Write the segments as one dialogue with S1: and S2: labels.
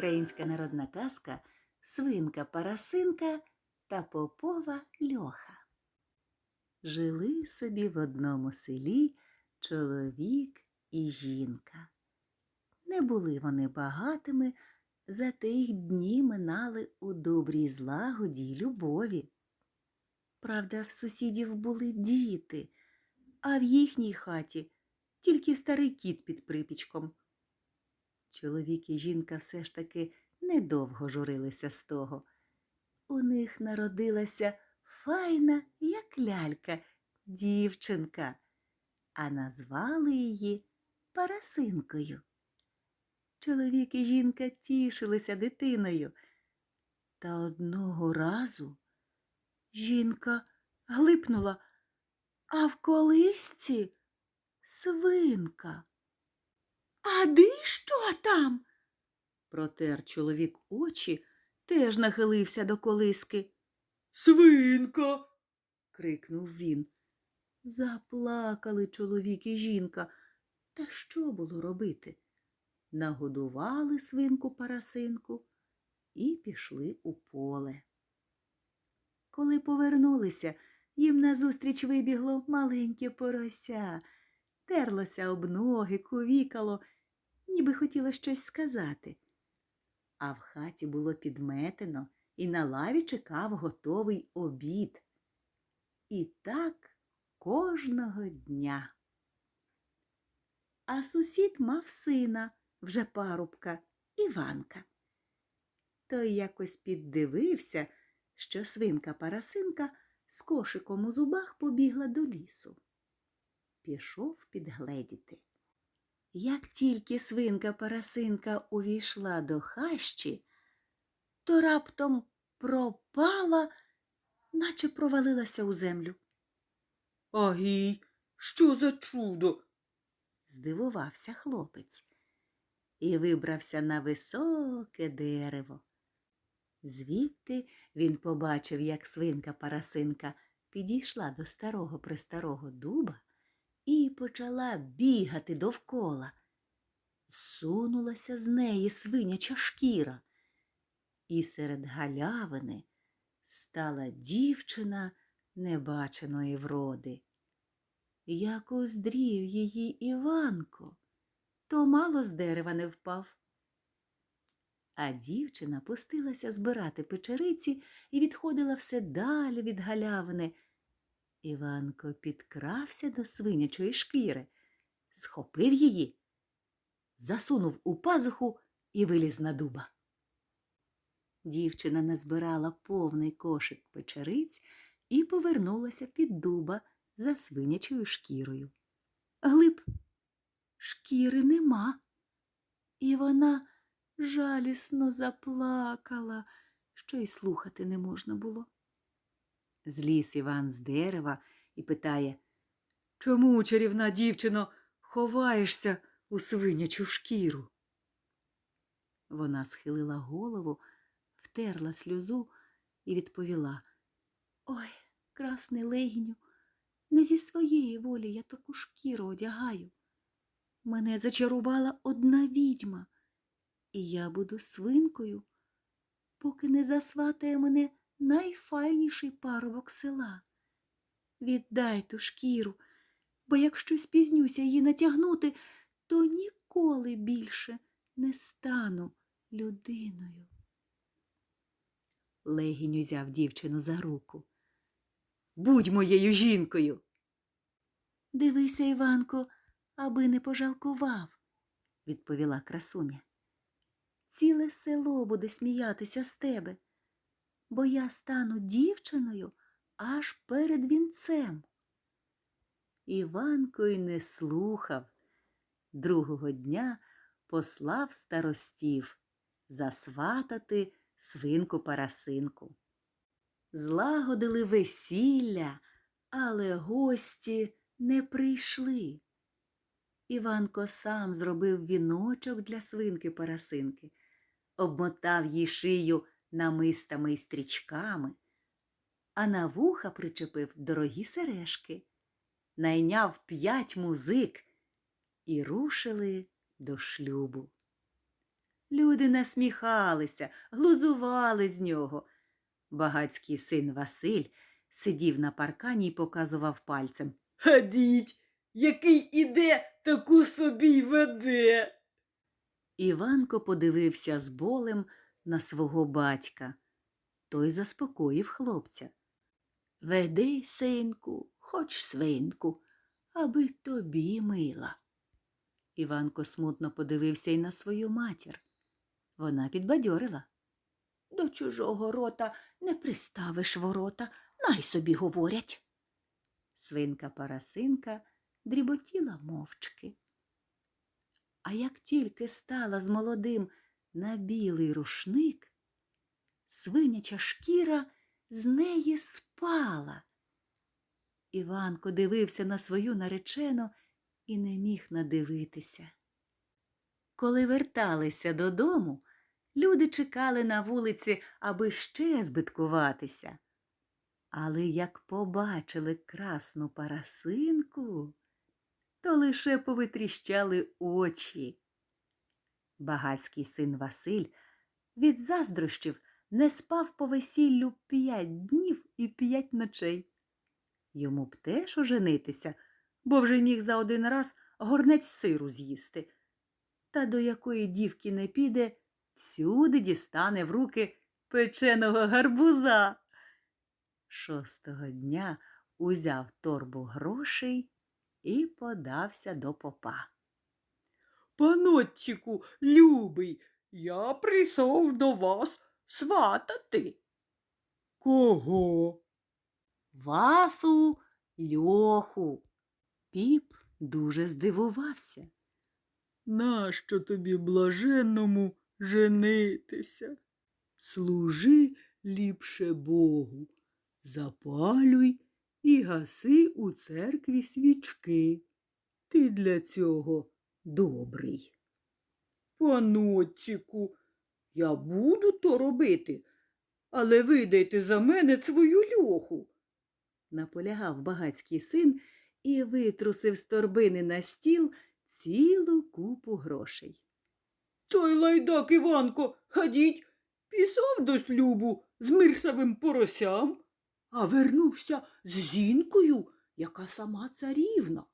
S1: Українська народна казка Свинка Парасинка та Попова Льоха. Жили собі в одному селі чоловік і жінка. Не були вони багатими, зате їх дні минали у добрій злагоді й любові. Правда, в сусідів були діти, а в їхній хаті тільки старий кіт під припічком. Чоловік і жінка все ж таки недовго журилися з того. У них народилася файна, як лялька, дівчинка, а назвали її Парасинкою. Чоловік і жінка тішилися дитиною. Та одного разу жінка глипнула, а в колисці свинка. А що там? Протер чоловік очі, теж нахилився до колиски. Свинка. крикнув він. Заплакали чоловік і жінка. Та що було робити? Нагодували свинку парасинку і пішли у поле. Коли повернулися, їм назустріч вибігло маленьке порося, терлося об ноги, кувікало, ніби хотіло щось сказати. А в хаті було підметено, і на лаві чекав готовий обід. І так кожного дня. А сусід мав сина, вже парубка, Іванка. Той якось піддивився, що свинка Парасинка з кошиком у зубах побігла до лісу. Пішов підгледіти. Як тільки свинка Парасинка увійшла до хащі, то раптом пропала, наче провалилася у землю. Агій, що за чудо? здивувався хлопець і вибрався на високе дерево. Звідти він побачив, як свинка Парасинка підійшла до старого престарого дуба і почала бігати довкола. Сунулася з неї свиняча шкіра, і серед галявини стала дівчина небаченої вроди. Як уздрів її Іванко, то мало з дерева не впав. А дівчина пустилася збирати печериці і відходила все далі від галявини. Іванко підкрався до свинячої шкіри, схопив її, засунув у пазуху і виліз на дуба. Дівчина назбирала повний кошик печериць і повернулася під дуба за свинячою шкірою. Глиб, шкіри нема. І вона жалісно заплакала, що й слухати не можна було. Зліз Іван з дерева і питає Чому, чарівна дівчино, ховаєшся у свинячу шкіру? Вона схилила голову, втерла сльозу і відповіла Ой, красний легіню, не зі своєї волі я таку шкіру одягаю. Мене зачарувала одна відьма, і я буду свинкою, поки не засватає мене найфайніший парубок села. Віддай ту шкіру, бо якщо спізнюся її натягнути, то ніколи більше не стану людиною. Легінь узяв дівчину за руку. Будь моєю жінкою. Дивися, Іванко, аби не пожалкував, відповіла красуня. Ціле село буде сміятися з тебе, бо я стану дівчиною аж перед вінцем. Іванко й не слухав. Другого дня послав старостів засватати свинку Парасинку. Злагодили весілля, але гості не прийшли. Іванко сам зробив віночок для свинки Парасинки, обмотав їй шию намистами й стрічками, а на вуха причепив дорогі сережки, найняв п'ять музик і рушили до шлюбу. Люди насміхалися, глузували з нього. Багацький син Василь сидів на паркані і показував пальцем.
S2: Гадіть, який іде, таку собі й веде.
S1: Іванко подивився з болем на свого батька. Той заспокоїв хлопця. Веди, синку, хоч свинку, аби тобі мила. Іванко смутно подивився й на свою матір. Вона підбадьорила. До чужого рота не приставиш ворота, най собі говорять. Свинка Парасинка дріботіла мовчки. А як тільки стала з молодим на білий рушник, свиняча шкіра з неї спала. Іванко дивився на свою наречену і не міг надивитися. Коли верталися додому, люди чекали на вулиці, аби ще збиткуватися. Але як побачили красну парасинку, то лише повитріщали очі. Багацький син Василь від заздрощів не спав по весіллю п'ять днів і п'ять ночей. Йому б теж оженитися, бо вже міг за один раз горнець сиру з'їсти. Та до якої дівки не піде, всюди дістане в руки печеного гарбуза. Шостого дня узяв торбу грошей і подався до попа.
S2: Панотчику, любий, я прийшов до вас сватати. Кого?
S1: Васу льоху. Піп дуже здивувався.
S2: Нащо тобі блаженному женитися? Служи ліпше Богу, запалюй і гаси у церкві свічки. Ти для цього добрий. Панотчику, я буду то робити, але видайте за мене свою льоху.
S1: Наполягав багацький син і витрусив з торбини на стіл цілу купу грошей.
S2: Той лайдак Іванко, ходіть, пішов до слюбу з мирсовим поросям, а вернувся з жінкою, яка сама царівна.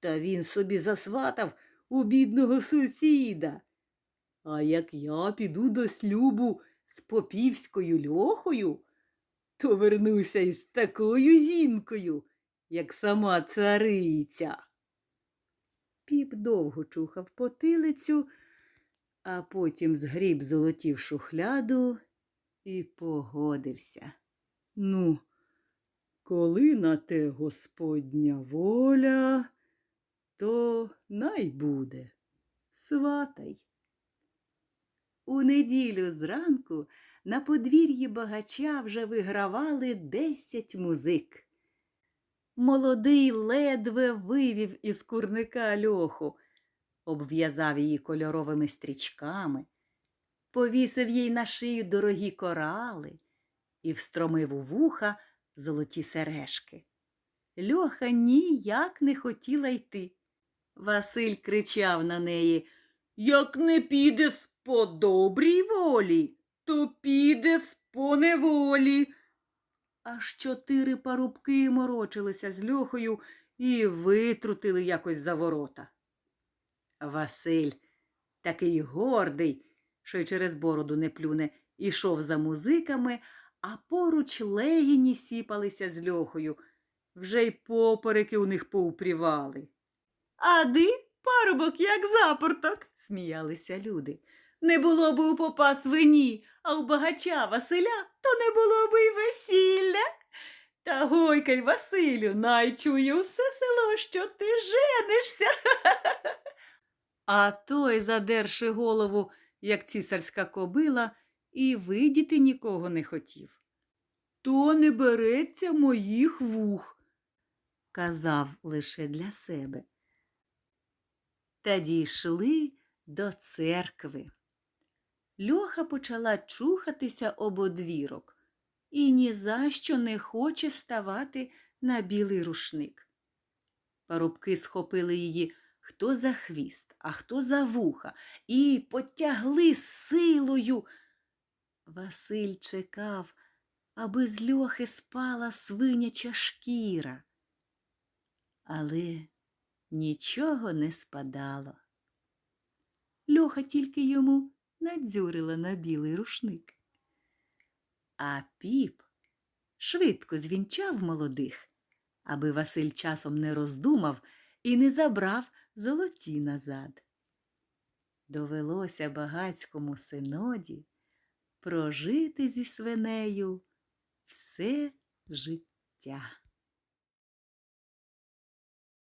S2: Та він собі засватав у бідного сусіда. А як я піду до слюбу з попівською льохою, то вернуся із такою жінкою, як сама цариця.
S1: Піп довго чухав потилицю, а потім згріб золоті в шухляду і погодився.
S2: Ну, коли на те Господня воля, то най буде. Сватай.
S1: У неділю зранку на подвір'ї багача вже вигравали десять музик. Молодий ледве вивів із курника льоху, обв'язав її кольоровими стрічками, повісив їй на шию дорогі корали і встромив у вуха золоті сережки. Льоха ніяк не хотіла йти. Василь кричав на неї
S2: Як не підеш по добрій волі, то підеш по неволі.
S1: Аж чотири парубки морочилися з льохою і витрутили якось за ворота. Василь, такий гордий, що й через бороду не плюне, ішов за музиками, а поруч легіні сіпалися з льохою. Вже й попереки у них поупрівали. Ади, парубок, як запорток, сміялися люди. Не було б у попа свині, а у багача Василя то не було б і весілля. Та гойкай, Василю, найчую все село, що ти женишся. А той, задерши голову, як цісарська кобила, і видіти нікого не хотів.
S2: То не береться моїх вух.
S1: Казав лише для себе. Та дійшли до церкви. Льоха почала чухатися об одвірок і ні за що не хоче ставати на білий рушник. Парубки схопили її хто за хвіст, а хто за вуха, і потягли силою. Василь чекав, аби з льохи спала свиняча шкіра. Але нічого не спадало. Льоха тільки йому надзюрила на білий рушник. А піп швидко звінчав молодих, аби Василь часом не роздумав і не забрав золоті назад. Довелося багацькому синоді прожити зі свинею все життя.